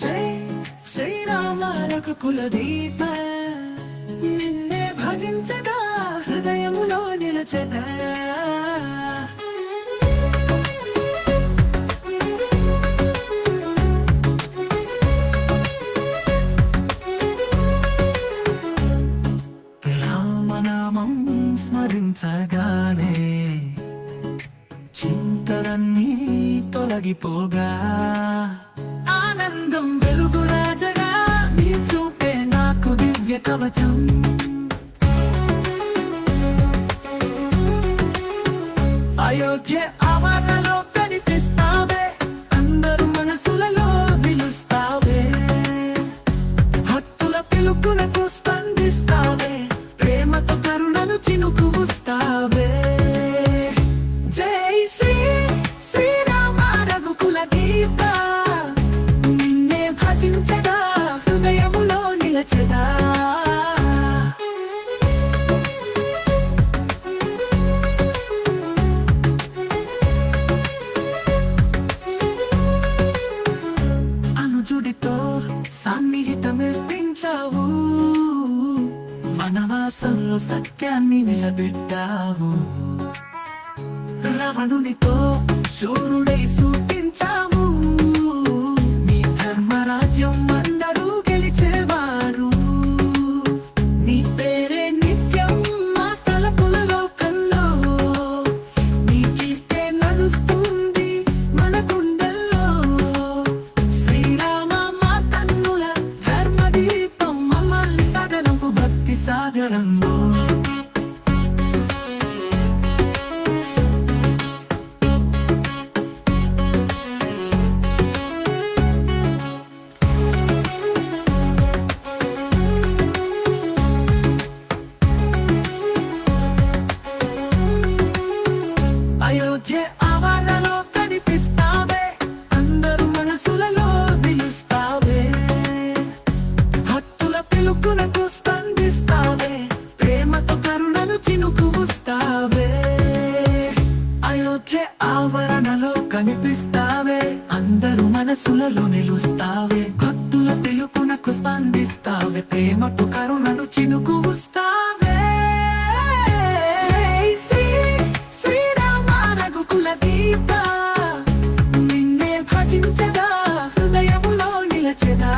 జై శ్రీరామారకు కులదీప నిన్నే భజించగా హృదయములో నిలచద. రామనామం స్మరించగానే చింతలన్నీ తొలగిపోగా. ఆనందం వెలుగు రాజగా నీ చూపే నాకు దివ్య కవచం. అయోధ్య ఆవరణలో కనిపిస్తావే అందరు మనసులలో నిలుస్తావే. భక్తుల పిలుపులకు స్పందిస్తావే ప్రేమతో కరుణను నిలచదా అనుజుడితో సన్నిహితమిర్పించావు వనవాసంలో సత్యాన్ని నిలబెట్టావు. రావణునితో శూరుడై సూటించావు gonna move. ఆవరణలో కనిపిస్తావే అందరు మనసులలో నిలుస్తావే భక్తుల తెలుపునకు స్పందిస్తావే ప్రేమకు కరుణను చినుకు వస్తావే శ్రీ శ్రీరామానకు కుల దీప నిన్నే భజించదా హృదయములో నిలచెదా.